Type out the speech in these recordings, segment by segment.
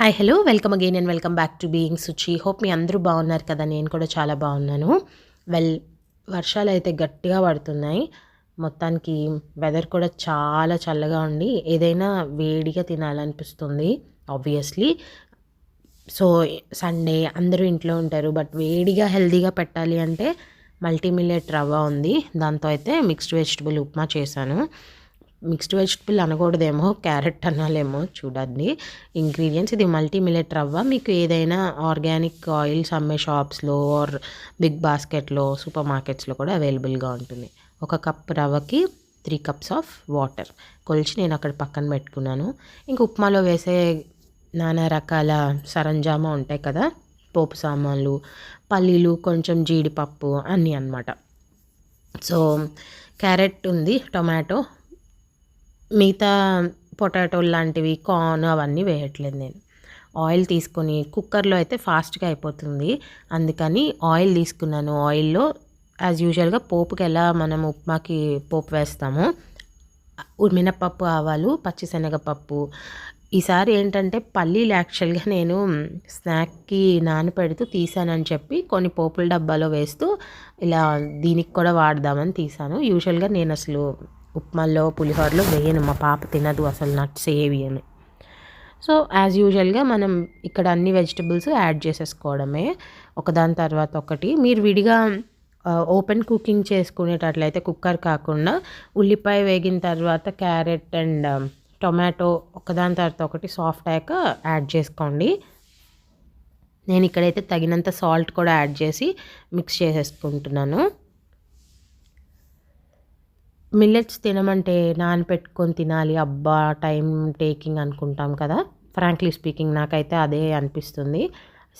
Hi hello welcome again and welcome back to being Suchi hope మీ అందరూ బాగున్నారు కదా? నేను కూడా చాలా బాగున్నాను. వెల్ వర్షాలు అయితే గట్టిగా పడుతున్నాయి. మొత్తానికి వెదర్ కూడా చాలా చల్లగా ఉండి ఏదైనా వేడిగా తినాలనిపిస్తుంది ఆబ్వియస్లీ సో సండే అందరూ ఇంట్లో ఉంటారు. బట్ వేడిగా హెల్తీగా పెట్టాలి అంటే మల్టీమిలియట్ రవ్వ ఉంది. దాంతో అయితే మిక్స్డ్ వెజిటబుల్ ఉప్మా చేశాను. మిక్స్డ్ వెజిటబుల్ అనకూడదేమో క్యారెట్ అనాలేమో చూడండి. ఇంగ్రీడియంట్స్ ఇది మల్టీ మిలెట్ రవ్వ. మీకు ఏదైనా ఆర్గానిక్ ఆయిల్స్ అమ్మే షాప్స్లో ఆర్ బిగ్ బాస్కెట్లో సూపర్ మార్కెట్స్లో కూడా అవైలబుల్గా ఉంటుంది. ఒక కప్ రవ్వకి త్రీ కప్స్ ఆఫ్ వాటర్. కొలిచి నేను అక్కడ పక్కన పెట్టుకున్నాను. ఇంక ఉప్మాలో వేసే నానా రకాల సరంజామా ఉంటాయి కదా? పోపు సామాన్లు పల్లీలు కొంచెం జీడిపప్పు అన్నీ అన్నమాట. సో క్యారెట్ ఉంది టొమాటో మిగతా పొటాటోలు లాంటివి కార్న్ అవన్నీ వేయట్లేదు నేను. ఆయిల్ తీసుకొని కుక్కర్లో అయితే ఫాస్ట్గా అయిపోతుంది. అందుకని ఆయిల్ తీసుకున్నాను. ఆయిల్లో యాజ్ యూజువల్గా పోపుకి ఎలా మనం ఉప్మాకి పోపు వేస్తామో మినపప్పు ఆవాలు పచ్చిశనగపప్పు. ఈసారి ఏంటంటే పల్లీలు యాక్చువల్గా నేను స్నాక్కి నానపెడుతూ తీసానని చెప్పి కొన్ని పోపుల డబ్బాలో వేస్తూ ఇలా దీనికి కూడా వాడదామని తీసాను. యూజువల్గా నేను అసలు ఉప్మాల్లో పులిహోరలో వేయను. మా పాప తినదు అసలు నట్స్ ఏవి అని సో యాజ్ యూజువల్గా మనం ఇక్కడ అన్ని వెజిటబుల్స్ యాడ్ చేసేసుకోవడమే. ఒకదాని తర్వాత ఒకటి. మీరు విడిగా ఓపెన్ కుకింగ్ చేసుకునేటట్లయితే కుక్కర్ కాకుండా ఉల్లిపాయ వేగిన తర్వాత క్యారెట్ అండ్ టొమాటో ఒకదాని తర్వాత ఒకటి సాఫ్ట్ అయ్యాక యాడ్ చేసుకోండి. నేను ఇక్కడైతే తగినంత సాల్ట్ కూడా యాడ్ చేసి మిక్స్ చేసేసుకుంటున్నాను. మిల్లెట్స్ తినమంటే నానపెట్టుకొని తినాలి. అబ్బా టైం టేకింగ్ అనుకుంటాం కదా. ఫ్రాంక్లీ స్పీకింగ్ నాకైతే అదే అనిపిస్తుంది.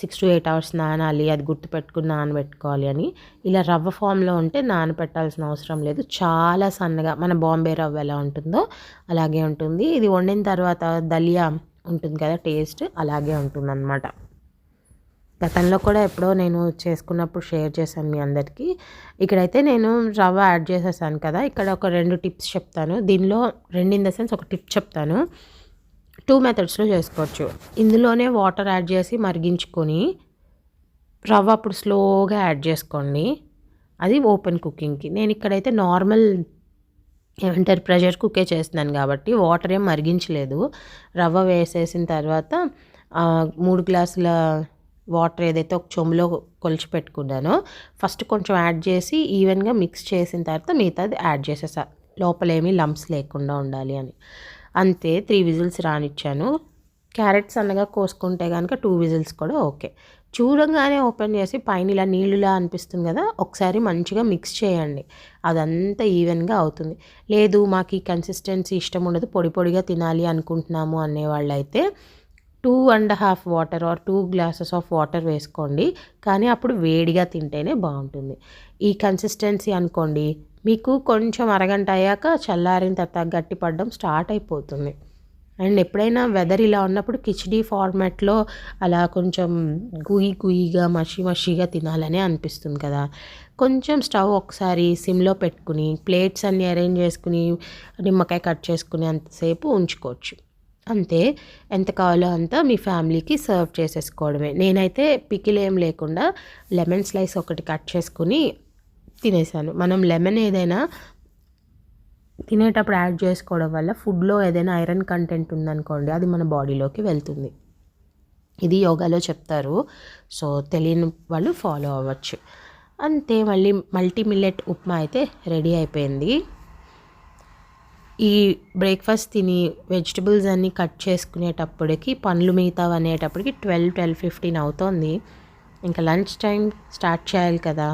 సిక్స్ టు ఎయిట్ అవర్స్ నానాలి అది గుర్తుపెట్టుకుని నానబెట్టుకోవాలి అని. ఇలా రవ్వ ఫామ్లో ఉంటే నానబెట్టాల్సిన అవసరం లేదు. చాలా సన్నగా మన బాంబే రవ్వ ఎలా ఉంటుందో అలాగే ఉంటుంది. ఇది వండిన తర్వాత దలియా ఉంటుంది కదా టేస్ట్ అలాగే ఉంటుంది అనమాట గతంలో కూడా ఎప్పుడో నేను చేసుకున్నప్పుడు షేర్ చేశాను మీ అందరికీ. ఇక్కడైతే నేను రవ్వ యాడ్ చేసేసాను కదా ఇక్కడ ఒక రెండు టిప్స్ చెప్తాను. దీనిలో రెండు ఇన్ ద సెన్స్ ఒక టిప్ చెప్తాను. టూ మెథడ్స్లో చేసుకోవచ్చు. ఇందులోనే వాటర్ యాడ్ చేసి మరిగించుకొని రవ్వ అప్పుడు స్లోగా యాడ్ చేసుకోండి. అది ఓపెన్ కుకింగ్కి. నేను ఇక్కడైతే నార్మల్ ఏమంటారు ప్రెషర్ కుకే చేస్తున్నాను కాబట్టి వాటర్ ఏం మరిగించలేదు. రవ్వ వేసేసిన తర్వాత మూడు గ్లాసుల వాటర్ ఏదైతే ఒక చెంబులో కొలిచి పెట్టుకున్నానో ఫస్ట్ కొంచెం యాడ్ చేసి ఈవెన్గా మిక్స్ చేసిన తర్వాత మిగతాది యాడ్ చేసేసా. లోపలేమీ లంప్స్ లేకుండా ఉండాలి అని. అంతే త్రీ విజిల్స్ రానిచ్చాను. క్యారెట్స్ అన్నగా కోసుకుంటే కనుక టూ విజిల్స్ కూడా ఓకే. చూడంగానే ఓపెన్ చేసి పైన ఇలా నీళ్ళులా అనిపిస్తుంది కదా ఒకసారి మంచిగా మిక్స్ చేయండి. అదంతా ఈవెన్గా అవుతుంది. లేదు మాకు ఈ కన్సిస్టెన్సీ ఇష్టం ఉండదు పొడి పొడిగా తినాలి అనుకుంటున్నాము అనేవాళ్ళు అయితే two and half water or two glasses of water వేసుకోండి. కానీ అప్పుడు వేడిగా తింటేనే బాగుంటుంది. ఈ కన్సిస్టెన్సీ అనుకోండి మీకు కొంచెం అరగంట అయ్యాక చల్లారిన తర్వాత గట్టి పడడం స్టార్ట్ అయిపోతుంది. అండ్ ఎప్పుడైనా వెదర్ ఇలా ఉన్నప్పుడు కిచిడీ ఫార్మాట్లో అలా కొంచెం గుయి గుయిగా మషి మషిగా తినాలని అనిపిస్తుంది కదా. కొంచెం స్టవ్ ఒకసారి సిమ్లో పెట్టుకుని ప్లేట్స్ అన్నీ అరేంజ్ చేసుకుని నిమ్మకాయ కట్ చేసుకుని అంతసేపు ఉంచుకోవచ్చు. అంతే. ఎంత కావాలో అంత మీ ఫ్యామిలీకి సర్వ్ చేసేసుకోవడమే. నేనైతే పికిల్ ఏం లేకుండా లెమన్ స్లైస్ ఒకటి కట్ చేసుకుని తినేసాను. మనం లెమన్ ఏదైనా తినేటప్పుడు యాడ్ చేసుకోవడం వల్ల ఫుడ్లో ఏదైనా ఐరన్ కంటెంట్ ఉందనుకోండి అది మన బాడీలోకి వెళ్తుంది. ఇది యోగాలో చెప్తారు. సో తెలియని వాళ్ళు ఫాలో అవ్వచ్చు. అంతే మళ్ళీ మల్టీ మిల్లెట్ ఉప్మా అయితే రెడీ అయిపోయింది. ఈ బ్రేక్ఫాస్ట్ తిని వెజిటబుల్స్ అన్నీ కట్ చేసుకునేటప్పటికి పండ్లు మిగతావి అనేటప్పటికి ట్వెల్వ్ ట్వెల్వ్ ఫిఫ్టీన్ అవుతోంది. ఇంకా లంచ్ టైం స్టార్ట్ చేయాలి కదా.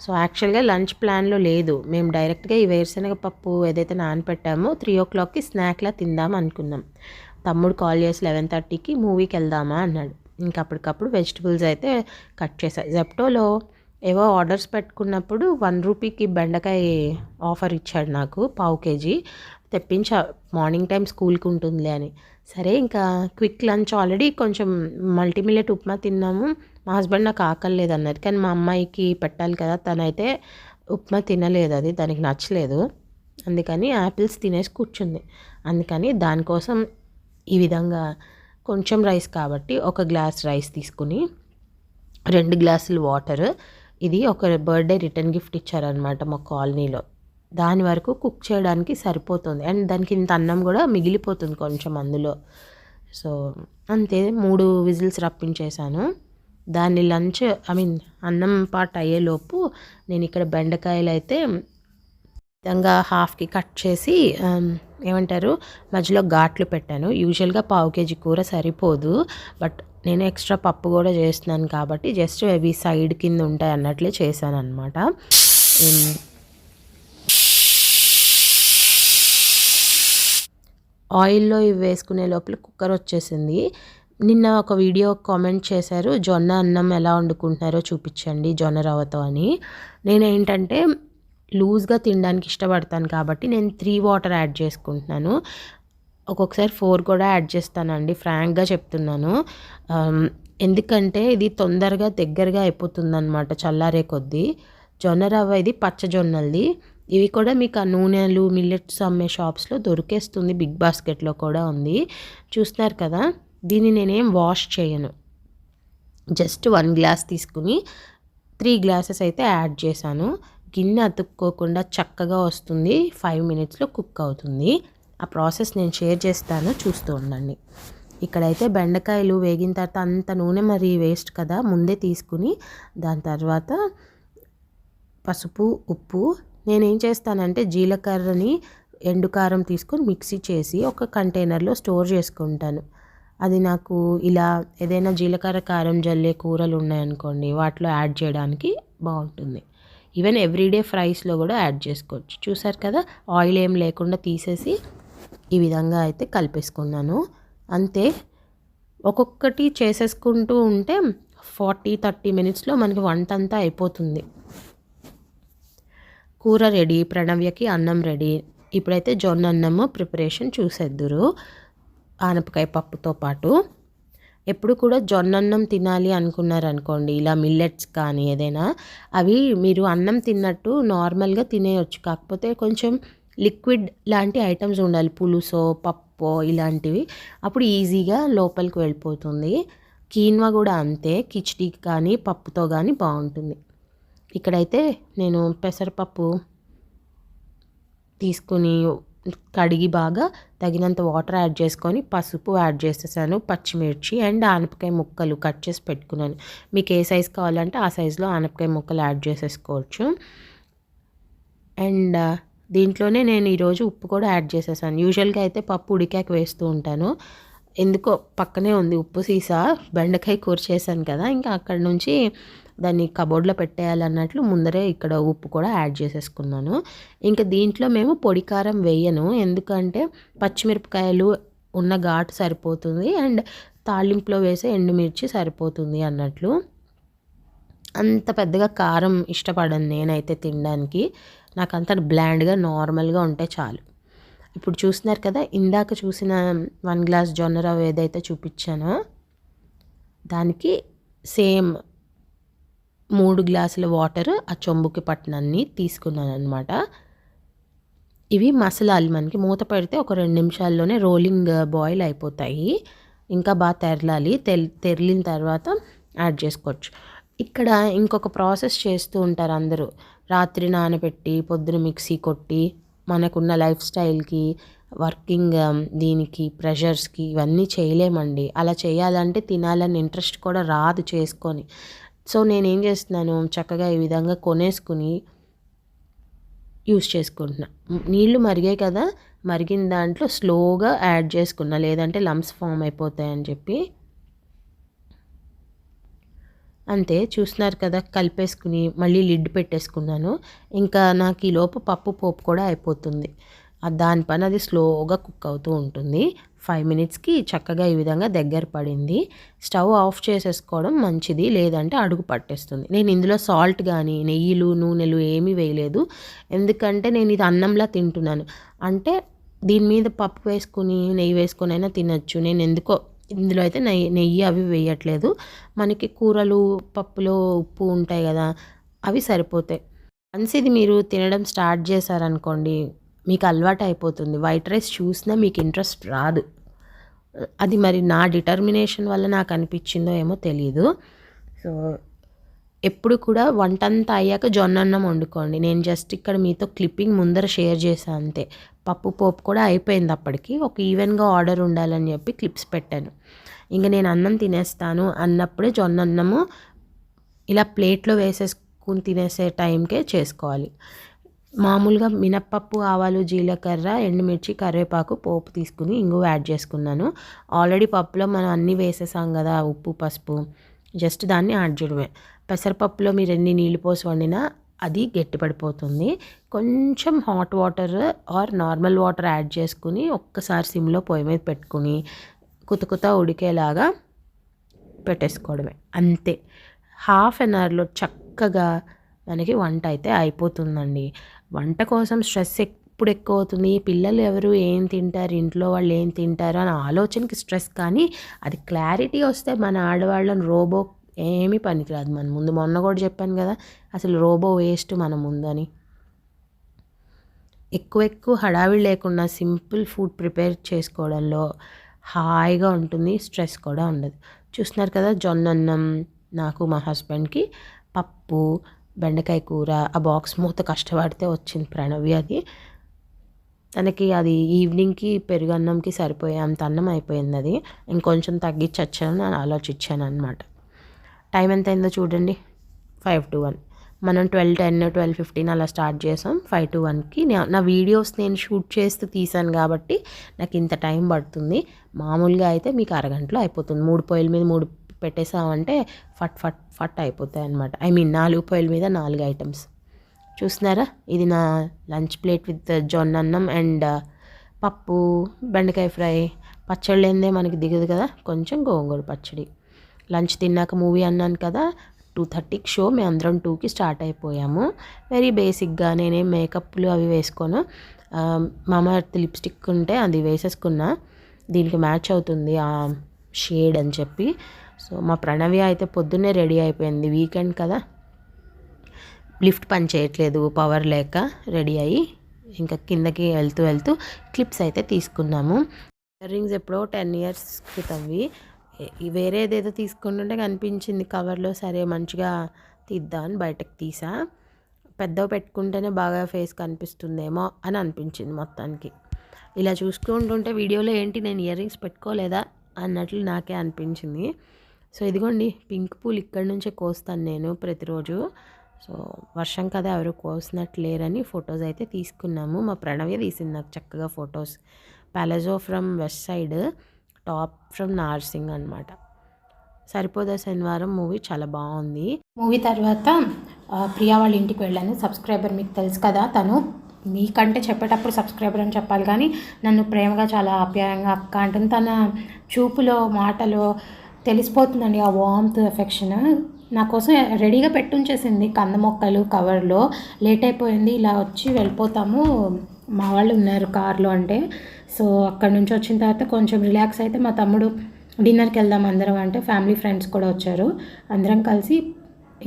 సో యాక్చువల్గా లంచ్ ప్లాన్లో లేదు. మేము డైరెక్ట్గా ఈ వేరుశనగ పప్పు ఏదైతే నానపెట్టామో త్రీ ఓ క్లాక్కి స్నాక్లా తిందాం అనుకున్నాం. తమ్ముడు కాల్ చేసి లెవెన్ థర్టీకి మూవీకి వెళ్దామా అన్నాడు. ఇంకా అప్పటికప్పుడు వెజిటబుల్స్ అయితే కట్ చేశాయి జెప్టోలో ఏవో ఆర్డర్స్ పెట్టుకున్నప్పుడు వన్ రూపీకి బెండకాయ ఆఫర్ ఇచ్చాడు నాకు పావు కేజీ. తెప్పించా. మార్నింగ్ టైం స్కూల్కి ఉంటుందిలే అని. సరే ఇంకా క్విక్ లంచ్ ఆల్రెడీ కొంచెం మల్టీమిలెట్ ఉప్మా తిన్నాము. మా హస్బెండ్ నాకు ఆకలి అన్నది. కానీ మా అమ్మాయికి పెట్టాలి కదా తనైతే ఉప్మా తినలేదు అది. దానికి నచ్చలేదు. అందుకని యాపిల్స్ తినేసి కూర్చుంది. అందుకని దానికోసం ఈ విధంగా కొంచెం రైస్ కాబట్టి ఒక గ్లాస్ రైస్ తీసుకుని రెండు గ్లాసులు వాటర్. ఇది ఒక బర్త్డే రిటర్న్ గిఫ్ట్ ఇచ్చారనమాట మా కాలనీలో. దాని వరకు కుక్ చేయడానికి సరిపోతుంది. అండ్ దానికి ఇంత అన్నం కూడా మిగిలిపోతుంది కొంచెం అందులో. సో అంతే మూడు విజిల్స్ రప్పించేశాను. దాన్ని లంచ్ ఐ మీన్ అన్నం పార్ట్ అయ్యేలోపు నేను ఇక్కడ బెండకాయలు అయితే విధంగా హాఫ్కి కట్ చేసి um, ఏమంటారు మధ్యలో ఘాట్లు పెట్టాను. యూజువల్గా పావు కేజీ కూర సరిపోదు. బట్ నేను ఎక్స్ట్రా పప్పు కూడా చేస్తున్నాను కాబట్టి జస్ట్ అవి సైడ్ కింద ఉంటాయి అన్నట్లే చేశాను అనమాట um, ఆయిల్లో ఇవి వేసుకునే లోపల కుక్కర్ వచ్చేసింది. నిన్న ఒక వీడియో కామెంట్ చేశారు జొన్న అన్నం ఎలా వండుకుంటున్నారో చూపించండి జొన్న రవ్వతో అని. నేను ఏంటంటే లూజ్గా తినడానికి ఇష్టపడతాను కాబట్టి నేను త్రీ వాటర్ యాడ్ చేసుకుంటున్నాను. ఒక్కొక్కసారి ఫోర్ కూడా యాడ్ చేస్తానండి ఫ్రాంక్గా చెప్తున్నాను. ఎందుకంటే ఇది తొందరగా దగ్గరగా అయిపోతుంది అనమాట చల్లారే కొద్దీ. జొన్న రవ్వ ఇది పచ్చ జొన్నలది. ఇవి కూడా మీకు ఆ నూనెలు మిల్లెట్స్ అమ్మే షాప్స్లో దొరికేస్తుంది. బిగ్ బాస్కెట్లో కూడా ఉంది. చూస్తున్నారు కదా దీన్ని నేనేం వాష్ చేయను. జస్ట్ వన్ గ్లాస్ తీసుకుని త్రీ గ్లాసెస్ అయితే యాడ్ చేశాను. గిన్నె అతుక్కోకుండా చక్కగా వస్తుంది. ఫైవ్ మినిట్స్లో కుక్ అవుతుంది. ఆ ప్రాసెస్ నేను షేర్ చేస్తాను. చూస్తూ ఉండండి. ఇక్కడైతే బెండకాయలు వేగిన తర్వాత అంత నూనె మరి వేస్ట్ కదా ముందే తీసుకుని దాని తర్వాత పసుపు ఉప్పు నేనేం చేస్తానంటే జీలకర్రని ఎండుకారం తీసుకొని మిక్సీ చేసి ఒక కంటైనర్లో స్టోర్ చేసుకుంటాను. అది నాకు ఇలా ఏదైనా జీలకర్ర కారం జల్లే కూరలు ఉన్నాయనుకోండి వాటిలో యాడ్ చేయడానికి బాగుంటుంది. ఈవెన్ ఎవ్రీడే ఫ్రైస్లో కూడా యాడ్ చేసుకోవచ్చు. చూసారు కదా ఆయిల్ ఏం లేకుండా తీసేసి ఈ విధంగా అయితే కలిపేసుకున్నాను. అంతే ఒక్కొక్కటి చేసేసుకుంటూ ఉంటే ఫార్టీ థర్టీ మినిట్స్లో మనకి వంట అంతా అయిపోతుంది. కూర రెడీ ప్రణవ్యకి అన్నం రెడీ. ఇప్పుడైతే జొన్న అన్నము ప్రిపరేషన్ చూసేద్దురు. ఆనపకాయ పప్పుతో పాటు. ఎప్పుడు కూడా జొన్న అన్నం తినాలి అనుకున్నారనుకోండి ఇలా మిల్లెట్స్ కానీ ఏదైనా అవి మీరు అన్నం తిన్నట్టు నార్మల్గా తినేయచ్చు. కాకపోతే కొంచెం లిక్విడ్ లాంటి ఐటమ్స్ ఉండాలి. పులుసో పప్పో ఇలాంటివి. అప్పుడు ఈజీగా లోపలికి వెళ్ళిపోతుంది. కీన్వా కూడా అంతే కిచిడి కానీ పప్పుతో కానీ బాగుంటుంది. ఇక్కడైతే నేను పెసరపప్పు తీసుకుని కడిగి బాగా తగినంత వాటర్ యాడ్ చేసుకొని పసుపు యాడ్ చేసేసాను పచ్చిమిర్చి అండ్ ఆనపకాయ ముక్కలు కట్ చేసి పెట్టుకున్నాను. మీకు ఏ సైజ్ కావాలంటే ఆ సైజులో ఆనపకాయ ముక్కలు యాడ్ చేసేసుకోవచ్చు. అండ్ uh, దీంట్లోనే నేను ఈరోజు ఉప్పు కూడా యాడ్ చేసేసాను. యూజువల్గా అయితే పప్పు ఉడికాక వేస్తూ ఉంటాను. ఎందుకో పక్కనే ఉంది ఉప్పు సీసా బెండకాయ కూర చేశాను కదా ఇంకా అక్కడ నుంచి దాన్ని కబోర్డ్లో పెట్టేయాలన్నట్లు ముందరే ఇక్కడ ఉప్పు కూడా యాడ్ చేసేసుకున్నాను. ఇంకా దీంట్లో మేము పొడి కారం వేయను. ఎందుకంటే పచ్చిమిరపకాయలు ఉన్న ఘాటు సరిపోతుంది అండ్ తాళింపులో వేసే ఎండుమిర్చి సరిపోతుంది అన్నట్లు. అంత పెద్దగా కారం ఇష్టపడను నేనైతే తినడానికి. నాకు అంత బ్లాండ్గా నార్మల్గా ఉంటే చాలు. ఇప్పుడు చూస్తున్నారు కదా ఇందాక చూసిన వన్ గ్లాస్ జొన్న రవ్వ ఏదైతే చూపించానో దానికి సేమ్ మూడు గ్లాసుల వాటర్ ఆ చెంబుకి పట్టినన్ని తీసుకున్నాను అనమాట ఇవి మసలాలి మనకి మూత పెడితే ఒక రెండు నిమిషాల్లోనే రోలింగ్ బాయిల్ అయిపోతాయి. ఇంకా బాగా తెరలాలి. తెల్ తెరిలిన తర్వాత యాడ్ చేసుకోవచ్చు. ఇక్కడ ఇంకొక ప్రాసెస్ చేస్తూ ఉంటారు అందరూ. రాత్రి నానబెట్టి పొద్దున మిక్సీ కొట్టి మనకున్న లైఫ్ స్టైల్కి వర్కింగ్ దీనికి ప్రెషర్స్కి ఇవన్నీ చేయలేమండి. అలా చేయాలంటే తినాలని ఇంట్రెస్ట్ కూడా రాదు చేసుకొని. సో నేనేం చేస్తున్నాను చక్కగా ఈ విధంగా కొనేసుకుని యూస్ చేసుకుంటున్నా. నీళ్ళు మరిగాయి కదా మరిగిన దాంట్లో స్లోగా యాడ్ చేసుకున్నా లేదంటే లమ్స్ ఫామ్ అయిపోతాయని చెప్పి. అంతే చూస్తున్నారు కదా కలిపేసుకుని మళ్ళీ లిడ్ పెట్టేసుకున్నాను. ఇంకా నాకు ఈ లోపు పప్పు పోపు కూడా అయిపోతుంది. దానిపైన దాని పని అది స్లోగా కుక్ అవుతూ ఉంటుంది. ఫైవ్ మినిట్స్కి చక్కగా ఈ విధంగా దగ్గర పడింది. స్టవ్ ఆఫ్ చేసేసుకోవడం మంచిది లేదంటే అడుగు పట్టేస్తుంది. నేను ఇందులో సాల్ట్ కానీ నెయ్యిలు నూనెలు ఏమీ వేయలేదు. ఎందుకంటే నేను ఇది అన్నంలా తింటున్నాను. అంటే దీని మీద పప్పు వేసుకుని నెయ్యి వేసుకొని అయినా తినచ్చు. నేను ఎందుకో ఇందులో అయితే నెయ్యి నెయ్యి అవి వేయట్లేదు. మనకి కూరలు పప్పులో ఉప్పు ఉంటాయి కదా అవి సరిపోతాయి. వన్స్ ఇది మీరు తినడం స్టార్ట్ చేశారనుకోండి మీకు అలవాటు అయిపోతుంది. వైట్ రైస్ చూసినా మీకు ఇంట్రెస్ట్ రాదు. అది మరి నా డిటర్మినేషన్ వల్ల నాకు అనిపించిందో ఏమో తెలియదు సో ఎప్పుడు కూడా వంట అంతా అయ్యాక జొన్నన్నం వండుకోండి. నేను జస్ట్ ఇక్కడ మీతో క్లిప్పింగ్ ముందర షేర్ చేశాను అంతే. పప్పు పోపు కూడా అయిపోయింది అప్పటికి. ఒక ఈవెన్గా ఆర్డర్ ఉండాలని చెప్పి క్లిప్స్ పెట్టాను. ఇంకా నేను అన్నం తినేస్తాను అన్నప్పుడే జొన్న అన్నము ఇలా ప్లేట్లో వేసేసుకుని తినేసే టైంకే చేసుకోవాలి. మామూలుగా మినప్పప్పు ఆవాలు జీలకర్ర ఎండుమిర్చి కరివేపాకు పోపు తీసుకుని ఇంగువ యాడ్ చేసుకున్నాను. ఆల్రెడీ పప్పులో మనం అన్నీ వేసేసాం కదా ఉప్పు పసుపు. జస్ట్ దాన్ని యాడ్ చేయడమే. పెసరపప్పులో మీరు ఎన్ని నీళ్ళు పోసి వండినా అది గట్టిపడిపోతుంది. కొంచెం hot water or normal water add చేసుకుని ఒక్కసారి సిమ్లో పొయ్యి మీద పెట్టుకుని కుత కుత ఉడికేలాగా పెట్టేసుకోవడమే. అంతే. హాఫ్ అన్ అవర్లో చక్కగా మనకి వంట అయితే అయిపోతుందండి. వంట కోసం స్ట్రెస్ ఎప్పుడు ఎక్కువ అవుతుంది పిల్లలు ఎవరు? ఏం తింటారు? ఇంట్లో వాళ్ళు ఏం తింటారు? అని ఆలోచనకి స్ట్రెస్. కానీ అది క్లారిటీ వస్తే మన ఆడవాళ్ళని రోబో ఏమీ పనికిరాదు. మన ముందు మొన్న కూడా చెప్పాను కదా అసలు రోబో వేస్ట్ మన ముందని. ఎక్కువ ఎక్కువ హడావిడి లేకుండా సింపుల్ ఫుడ్ ప్రిపేర్ చేసుకోవడంలో హాయిగా ఉంటుంది. స్ట్రెస్ కూడా ఉండదు. చూస్తున్నారు కదా జొన్న అన్నం నాకు మా హస్బెండ్కి పప్పు బెండకాయ కూర ఆ బాక్స్ మూత కష్టపడితే వచ్చింది ప్రణవి అది. తనకి అది ఈవినింగ్కి పెరుగన్నంకి సరిపోయే అంత అన్నం అయిపోయింది అది. ఇంకొంచెం తగ్గించి నేను ఆలోచించాను అనమాట టైం ఎంత అయిందో చూడండి. Five to one. మనం ట్వెల్వ్ టెన్ ట్వెల్వ్ ఫిఫ్టీన్ అలా స్టార్ట్ చేసాం. ఫైవ్ టు వన్కి. నా వీడియోస్ నేను షూట్ చేస్తూ తీసాను కాబట్టి నాకు ఇంత టైం పడుతుంది. మామూలుగా అయితే మీకు అరగంటలో అయిపోతుంది. మూడు పొయ్యిల మీద మూడు పెట్టేసామంటే ఫట్ ఫట్ ఫట్ అయిపోతాయి అనమాట ఐ మీన్ నాలుగు పొయ్యిల మీద నాలుగు ఐటమ్స్ చూస్తున్నారా ఇది నా లంచ్ ప్లేట్ విత్ జొన్న అన్నం అండ్ uh, పప్పు బెండకాయ ఫ్రై. పచ్చడి లేనిదే మనకి దిగదు కదా? కొంచెం గోంగూర పచ్చడి. లంచ్ తిన్నాక మూవీ అన్నాను కదా? టూ థర్టీకి షో. మేము అందరం టూకి స్టార్ట్ అయిపోయాము. వెరీ బేసిక్గా నేనేం మేకప్లు అవి వేసుకోను. Um, మామ లిప్స్టిక్ ఉంటే అది వేసేసుకున్నా. దీనికి మ్యాచ్ అవుతుంది ఆ షేడ్ అని చెప్పి. సో మా ప్రణవి అయితే పొద్దున్నే రెడీ అయిపోయింది. వీకెండ్ కదా. లిఫ్ట్ పని చేయట్లేదు పవర్ లేక రెడీ అయ్యి ఇంకా కిందకి వెళ్తూ వెళ్తూ క్లిప్స్ అయితే తీసుకున్నాము. ఇయర్ రింగ్స్ ఎప్పుడో టెన్ ఇయర్స్ క్రితంవి. వేరేదేదో తీసుకుంటుంటే కనిపించింది కవర్లో. సరే మంచిగా తీద్దామని బయటకు తీసా. పెద్దవి పెట్టుకుంటేనే బాగా ఫేస్ కనిపిస్తుందేమో అని అనిపించింది మొత్తానికి. ఇలా చూసుకుంటుంటే వీడియోలో ఏంటి? నేను ఇయర్ రింగ్స్ పెట్టుకోలేదా? అన్నట్లు నాకే అనిపించింది. సో ఇదిగోండి పింక్ పూలు ఇక్కడి నుంచే కోస్తాను నేను ప్రతిరోజు. సో వర్షం కదా ఎవరు కోసినట్టు లేరని ఫొటోస్ అయితే తీసుకున్నాము. మా ప్రణవే తీసింది నాకు చక్కగా photos. Palazzo from west side top from Narsingi అనమాట సరిపోదా శనివారం? మూవీ చాలా బాగుంది. మూవీ తర్వాత ప్రియా వాళ్ళ ఇంటికి వెళ్ళాను. సబ్స్క్రైబర్ మీకు తెలుసు కదా తను. మీకంటే చెప్పేటప్పుడు సబ్స్క్రైబర్ అని చెప్పాలి కానీ నన్ను ప్రేమగా చాలా ఆప్యాయంగా అక్క అంటుంది. తన చూపులో మాటలో తెలిసిపోతుందండి ఆ వామ్త్ ఎఫెక్షన్ నా కోసం రెడీగా పెట్టుంచేసింది కంద మొక్కలు కవర్లో లేట్ అయిపోయింది ఇలా వచ్చి వెళ్ళిపోతాము. మా వాళ్ళు ఉన్నారు కార్లో అంటే. సో అక్కడ నుంచి వచ్చిన తర్వాత కొంచెం రిలాక్స్ అయితే మా తమ్ముడు డిన్నర్కి వెళ్దాం అందరం అంటే ఫ్యామిలీ ఫ్రెండ్స్ కూడా వచ్చారు. అందరం కలిసి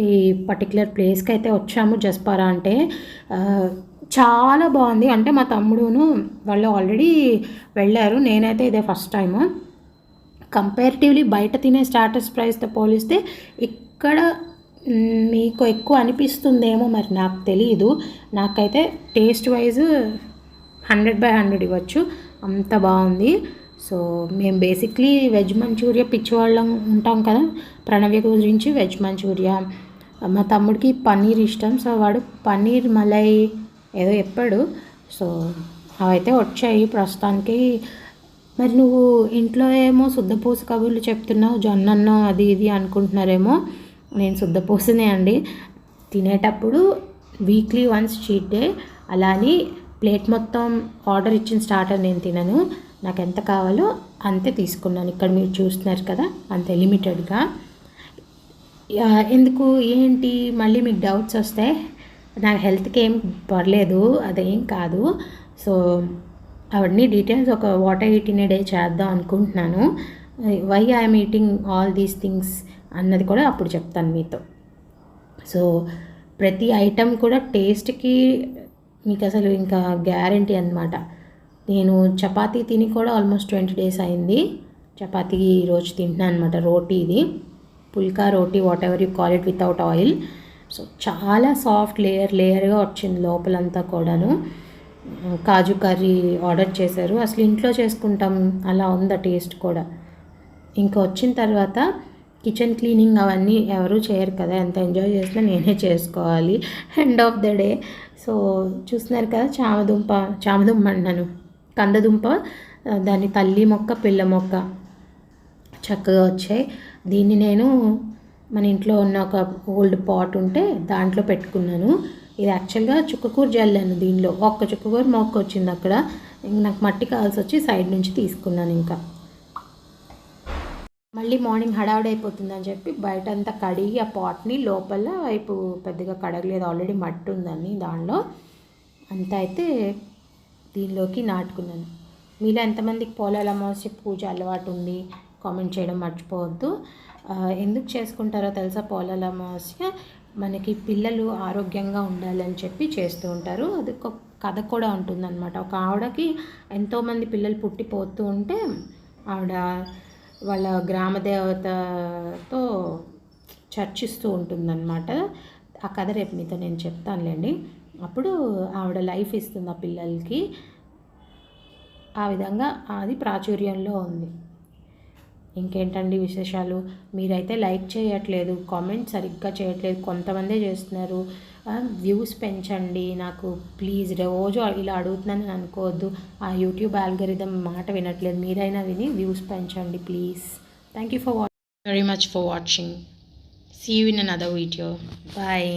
ఈ పర్టికులర్ ప్లేస్కి అయితే వచ్చాము జస్పారా అంటే. చాలా బాగుంది. అంటే మా తమ్ముడును వాళ్ళు ఆల్రెడీ వెళ్ళారు. నేనైతే ఇదే ఫస్ట్ టైము కంపారిటివ్లీ బయట తినే స్టార్టర్స్ ప్రైస్తో పోలిస్తే ఇక్కడ మీకు ఎక్కువ అనిపిస్తుందేమో మరి నాకు తెలియదు నాకైతే taste wise hundred by hundred ఇవ్వచ్చు. అంత బాగుంది. సో మేము బేసిక్లీ వెజ్ మంచూరియా పిచ్చివాళ్ళం ఉంటాం కదా ప్రణవ్య గురించి వెజ్ మంచూరియా మా తమ్ముడికి పన్నీర్ ఇష్టం. సో వాడు పన్నీర్ మలై ఏదో చెప్పాడు సో అవైతే వచ్చాయి ప్రస్తుతానికి. మరి నువ్వు ఇంట్లో ఏమో శుద్ధపూస కబుర్లు చెప్తున్నావు జొన్నన్నో అది ఇది అనుకుంటున్నారేమో. నేను శుద్ధపూసనే అండి. తినేటప్పుడు వీక్లీ వన్స్ చీట్ డే అలాని ప్లేట్ మొత్తం ఆర్డర్ ఇచ్చిన స్టార్టర్ నేను తినను. నాకు ఎంత కావాలో అంతే తీసుకున్నాను. ఇక్కడ మీరు చూస్తున్నారు కదా అంతే లిమిటెడ్గా ఎందుకు? ఏంటి? మళ్ళీ మీకు డౌట్స్ వస్తాయి నాకు హెల్త్కి ఏం పర్లేదు అదేం కాదు. సో అవన్నీ డీటెయిల్స్ ఒక వాటర్ ఎయిటీన్ డే చేద్దాం అనుకుంటున్నాను. Why I'm eating all these things అన్నది కూడా అప్పుడు చెప్తాను మీతో. సో ప్రతి ఐటెం కూడా టేస్ట్కి మీకు అసలు ఇంకా గ్యారంటీ అనమాట నేను చపాతీ తిని కూడా ఆల్మోస్ట్ ట్వంటీ డేస్ అయింది. చపాతీ ఈరోజు తింటున్నాను అనమాట రోటీ ఇది. పుల్కా రోటీ whatever you call it without oil so చాలా సాఫ్ట్ లేయర్ లేయర్గా వచ్చింది లోపలంతా కూడాను. కాజు కర్రీ ఆర్డర్ చేశారు. అసలు ఇంట్లో చేసుకుంటాం అలా ఉంది టేస్ట్ కూడా. ఇంకా వచ్చిన తర్వాత కిచెన్ క్లీనింగ్ అవన్నీ ఎవరు చేయరు కదా ఎంత ఎంజాయ్ చేసినా నేనే చేసుకోవాలి. End of the day so చూస్తున్నారు కదా చామదుంప చామదుంప అంటున్నాను కందదుంప దాని తల్లి మొక్క పిల్ల మొక్క చక్కగా వచ్చాయి. దీన్ని నేను మన ఇంట్లో ఉన్న ఒక ఓల్డ్ పాట్ ఉంటే దాంట్లో పెట్టుకున్నాను. ఇది యాక్చువల్గా చుక్కకూర జల్లాను దీనిలో. ఒక్క చుక్కకూర మొక్క వచ్చింది అక్కడ. నాకు మట్టి కావాల్సి వచ్చి సైడ్ నుంచి తీసుకున్నాను ఇంకా. మళ్ళీ మార్నింగ్ హడావుడి అయిపోతుందని చెప్పి బయట అంతా కడిగి ఆ పాట్ని లోపల వైపు పెద్దగా కడగలేదు. ఆల్రెడీ మట్టి ఉందని దానిలో. అంతా అయితే దీనిలోకి నాటుకున్నాను. మీలో ఎంతమందికి పోలాల అమావాస్య పూజ అలవాటు ఉంది? కామెంట్ చేయడం మర్చిపోవద్దు. ఎందుకు చేసుకుంటారో తెలుసా? పోలాల అమావాస్య మనకి పిల్లలు ఆరోగ్యంగా ఉండాలని చెప్పి చేస్తూ ఉంటారు. అది ఒక కథ కూడా ఉంటుందన్నమాట. ఒక ఆవిడకి ఎంతోమంది పిల్లలు పుట్టిపోతూ ఉంటే ఆవిడ వాళ్ళ గ్రామ దేవతతో చర్చిస్తూ ఉంటుందన్నమాట. ఆ కథ రేపు మీతో నేను చెప్తానులేండి. అప్పుడు ఆవిడ లైఫ్ ఇస్తుంది ఆ పిల్లలకి. ఆ విధంగా అది ప్రాచుర్యంలో ఉంది. ఇంకేంటండి విశేషాలు? మీరైతే లైక్ చేయట్లేదు కామెంట్ సరిగ్గా చేయట్లేదు కొంతమందే చేస్తున్నారు. వ్యూస్ పెంచండి నాకు ప్లీజ్. రోజు ఇలా అడుగుతున్నానని అనుకోవద్దు. ఆ యూట్యూబ్ ఆల్గరిథం మాట వినట్లేదు. మీరైనా విని వ్యూస్ పెంచండి please. Thank you for watching very much for watching see you in another video bye